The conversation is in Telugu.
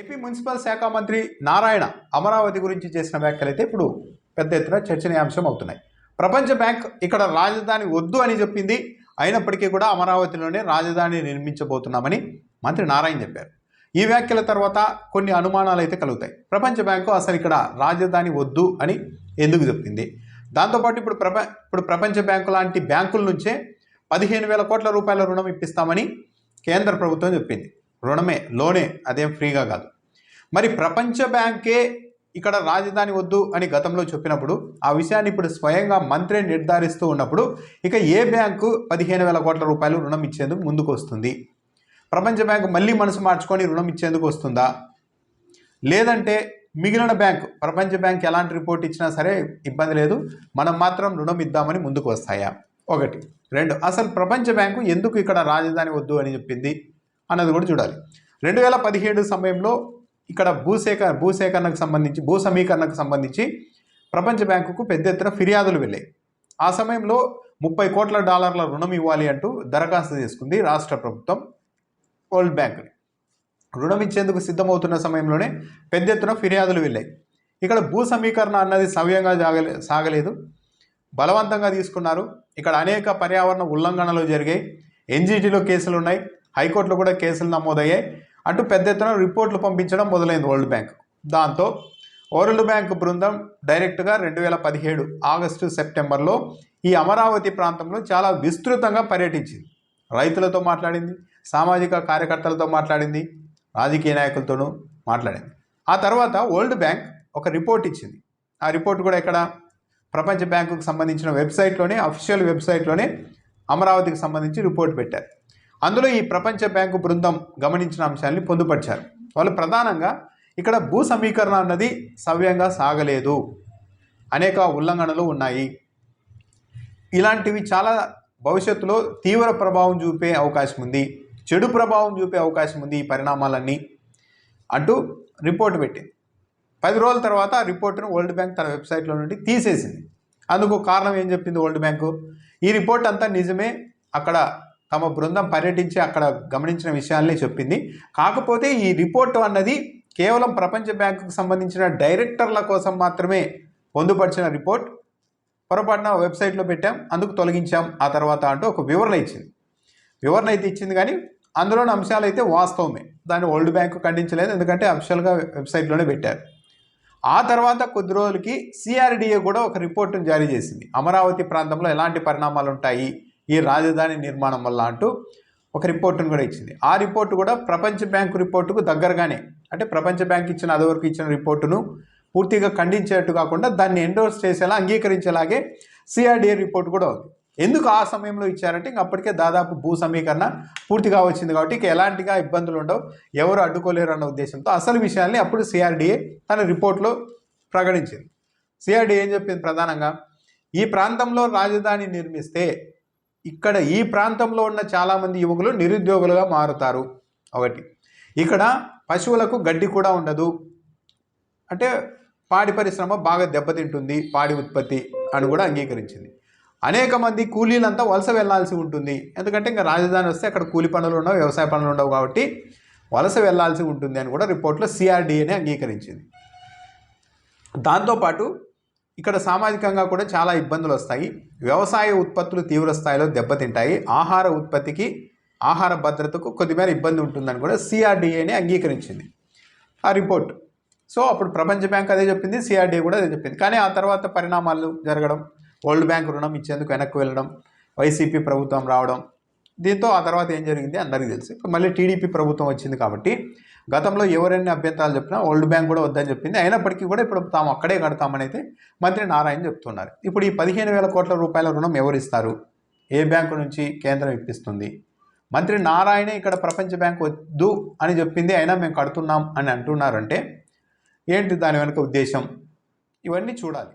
ఏపీ మున్సిపల్ శాఖ మంత్రి నారాయణ అమరావతి గురించి చేసిన వ్యాఖ్యలు అయితే ఇప్పుడు పెద్ద ఎత్తున చర్చనీయాంశం అవుతున్నాయి. ప్రపంచ బ్యాంక్ ఇక్కడ రాజధాని వద్దు అని చెప్పింది. అయినప్పటికీ కూడా అమరావతిలోనే రాజధాని నిర్మించబోతున్నామని మంత్రి నారాయణ చెప్పారు. ఈ వ్యాఖ్యల తర్వాత కొన్ని అనుమానాలు అయితే కలుగుతాయి. ప్రపంచ బ్యాంకు అసలు ఇక్కడ రాజధాని వద్దు అని ఎందుకు చెప్పింది? దాంతోపాటు ఇప్పుడు ప్రప ఇప్పుడు ప్రపంచ బ్యాంకు లాంటి బ్యాంకుల నుంచే పదిహేను వేల కోట్ల రూపాయల రుణం ఇప్పిస్తామని కేంద్ర ప్రభుత్వం చెప్పింది. రుణమే లోనే అదేం ఫ్రీగా కాదు. మరి ప్రపంచ బ్యాంకే ఇక్కడ రాజధాని వద్దు అని గతంలో చెప్పినప్పుడు ఆ విషయాన్ని ఇప్పుడు స్వయంగా మంత్రి నిర్ధారిస్తూ ఉన్నప్పుడు ఇక ఏ బ్యాంకు పదిహేను వేల కోట్ల రూపాయలు రుణం ఇచ్చేందుకు ముందుకు వస్తుంది ప్రపంచ బ్యాంకు మళ్ళీ మనసు మార్చుకొని రుణం ఇచ్చేందుకు వస్తుందా? లేదంటే మిగిలిన బ్యాంక్ ప్రపంచ బ్యాంక్ ఎలాంటి రిపోర్ట్ ఇచ్చినా సరే ఇబ్బంది లేదు మనం మాత్రం రుణం ఇద్దామని ముందుకు వస్తాయా? ఒకటి. రెండు. అసలు ప్రపంచ బ్యాంకు ఎందుకు ఇక్కడ రాజధాని వద్దు అని చెప్పింది? అన్నది కూడా చూడాలి. రెండు వేల పదిహేడు సమయంలో ఇక్కడ భూసేకరణ భూసేకరణకు సంబంధించి భూ సమీకరణకు సంబంధించి ప్రపంచ బ్యాంకుకు పెద్ద ఎత్తున ఫిర్యాదులు వెళ్ళాయి. ఆ సమయంలో ముప్పై కోట్ల డాలర్ల రుణం ఇవ్వాలి అంటూ దరఖాస్తు చేసుకుంది రాష్ట్ర ప్రభుత్వం వరల్డ్ బ్యాంకుని రుణం ఇచ్చేందుకు సిద్ధమవుతున్న సమయంలోనే పెద్ద ఎత్తున ఫిర్యాదులు వెళ్ళాయి. ఇక్కడ భూ సమీకరణ అన్నది సవ్యంగా జాగలే సాగలేదు. బలవంతంగా తీసుకున్నారు. ఇక్కడ అనేక పర్యావరణ ఉల్లంఘనలు జరిగాయి. ఎన్జీటీలో కేసులు ఉన్నాయి హైకోర్టులో కూడా కేసులు నమోదయ్యాయి. అంటూ పెద్ద ఎత్తున రిపోర్ట్లు పంపించడం మొదలైంది వరల్డ్ బ్యాంక్. దాంతో వరల్డ్ బ్యాంక్ బృందం డైరెక్ట్గా రెండు వేల పదిహేడు ఆగస్టు సెప్టెంబర్లో ఈ అమరావతి ప్రాంతంలో చాలా విస్తృతంగా పర్యటించింది. రైతులతో మాట్లాడింది సామాజిక కార్యకర్తలతో మాట్లాడింది రాజకీయ నాయకులతోనూ మాట్లాడింది. ఆ తర్వాత వరల్డ్ బ్యాంక్ ఒక రిపోర్ట్ ఇచ్చింది. ఆ రిపోర్ట్ కూడా ఇక్కడ ప్రపంచ బ్యాంకుకు సంబంధించిన వెబ్సైట్లోనే అఫీషియల్ వెబ్సైట్లోనే అమరావతికి సంబంధించి రిపోర్ట్ పెట్టారు. అందులో ఈ ప్రపంచ బ్యాంకు బృందం గమనించిన అంశాన్ని పొందుపరిచారు. వాళ్ళు ప్రధానంగా ఇక్కడ భూ సమీకరణ అన్నది సవ్యంగా సాగలేదు. అనేక ఉల్లంఘనలు ఉన్నాయి. ఇలాంటివి చాలా భవిష్యత్తులో తీవ్ర ప్రభావం చూపే అవకాశం ఉంది. చెడు ప్రభావం చూపే అవకాశం ఉంది ఈ పరిణామాలన్నీ అంటూ రిపోర్ట్ పెట్టింది. పది రోజుల తర్వాత ఆ రిపోర్ట్ను వరల్డ్ బ్యాంక్ తన వెబ్సైట్లో నుండి తీసేసింది. అందుకు కారణం ఏం చెప్పింది వరల్డ్ బ్యాంకు? ఈ రిపోర్ట్ అంతా నిజమే. అక్కడ తమ బృందం పర్యటించి అక్కడ గమనించిన విషయాల్ని చెప్పింది. కాకపోతే ఈ రిపోర్ట్ అన్నది కేవలం ప్రపంచ బ్యాంకుకు సంబంధించిన డైరెక్టర్ల కోసం మాత్రమే పొందుపరిచిన రిపోర్ట్. పొరపాటున వెబ్సైట్లో పెట్టాం అందుకు తొలగించాం. ఆ తర్వాత అంటూ ఒక వివరణ ఇచ్చింది. వివరణ అయితే ఇచ్చింది కానీ అందులోని అంశాలు అయితే వాస్తవమే. దాన్ని ఓల్డ్ బ్యాంకు ఖండించలేదు ఎందుకంటే అఫిషియల్గా వెబ్సైట్లోనే పెట్టారు. ఆ తర్వాత కొద్ది రోజులకి సిఆర్డిఏ కూడా ఒక రిపోర్టును జారీ చేసింది. అమరావతి ప్రాంతంలో ఎలాంటి పరిణామాలు ఉంటాయి? ఈ రాజధాని నిర్మాణం వల్ల అంటూ ఒక రిపోర్టును కూడా ఇచ్చింది. ఆ రిపోర్టు కూడా ప్రపంచ బ్యాంకు రిపోర్టుకు దగ్గరగానే అంటే ప్రపంచ బ్యాంక్ ఇచ్చిన అదివరకు ఇచ్చిన రిపోర్టును పూర్తిగా ఖండించేట్టు కాకుండా దాన్ని ఎండోర్స్ చేసేలా అంగీకరించేలాగే సిఆర్డిఏ రిపోర్ట్ కూడా ఉంది. ఎందుకు ఆ సమయంలో ఇచ్చారంటే ఇంక అప్పటికే దాదాపు భూ సమీకరణ పూర్తిగా వచ్చింది కాబట్టి ఇక ఎలాంటిగా ఇబ్బందులు ఉండవు ఎవరు అడ్డుకోలేరు అన్న ఉద్దేశంతో అసలు విషయాల్ని అప్పుడు సిఆర్డిఏ తన రిపోర్ట్లో ప్రకటించింది. సిఆర్డిఏ ఏం చెప్పింది ప్రధానంగా? ఈ ప్రాంతంలో రాజధాని నిర్మిస్తే ఇక్కడ ఈ ప్రాంతంలో ఉన్న చాలామంది యువకులు నిరుద్యోగులుగా మారుతారు. ఒకటి. ఇక్కడ పశువులకు గడ్డి కూడా ఉండదు. అంటే పాడి పరిశ్రమ బాగా దెబ్బతింటుంది పాడి ఉత్పత్తి అని కూడా అంగీకరించింది. అనేక మంది కూలీలంతా వలస వెళ్ళాల్సి ఉంటుంది. ఎందుకంటే ఇంకా రాజధాని వస్తే అక్కడ కూలి పనులు ఉండవు వ్యవసాయ పనులు ఉండవు కాబట్టి వలస వెళ్ళాల్సి ఉంటుంది అని కూడా రిపోర్ట్లో సిఆర్డీఏనే అంగీకరించింది. దాంతోపాటు ఇక్కడ సామాజికంగా కూడా చాలా ఇబ్బందులు వస్తాయి వ్యవసాయ ఉత్పత్తులు తీవ్ర స్థాయిలో దెబ్బతింటాయి. ఆహార ఉత్పత్తికి ఆహార భద్రతకు కొద్దిమేర ఇబ్బంది ఉంటుందని కూడా సిఆర్డీఏనే అంగీకరించింది. ఆ రిపోర్ట్. సో అప్పుడు ప్రపంచ బ్యాంక్ అదే చెప్పింది సిఆర్డీఏ కూడా అదే చెప్పింది. కానీ ఆ తర్వాత పరిణామాలు జరగడం వరల్డ్ బ్యాంక్ రుణం ఇచ్చేందుకు వెనక్కి వెళ్ళడం వైసీపీ ప్రభుత్వం రావడం దీంతో ఆ తర్వాత ఏం జరిగింది అందరికీ తెలుసు. ఇప్పుడు మళ్ళీ టీడీపీ ప్రభుత్వం వచ్చింది కాబట్టి గతంలో ఎవరైనా అభ్యంతరాలు చెప్పినా వరల్డ్ బ్యాంక్ కూడా వద్దని చెప్పింది. అయినప్పటికీ కూడా ఇప్పుడు తాము అక్కడే కడతామని అయితే మంత్రి నారాయణ చెప్తున్నారు. ఇప్పుడు ఈ పదిహేను వేల కోట్ల రూపాయల రుణం ఎవరు ఇస్తారు ఏ బ్యాంకు నుంచి కేంద్రం ఇప్పిస్తుంది? మంత్రి నారాయణ ఇక్కడ ప్రపంచ బ్యాంక్ వద్దు అని చెప్పింది అయినా మేము కడుతున్నాం అని అంటున్నారంటే ఏంటి దాని వెనుక ఉద్దేశం? ఇవన్నీ చూడాలి.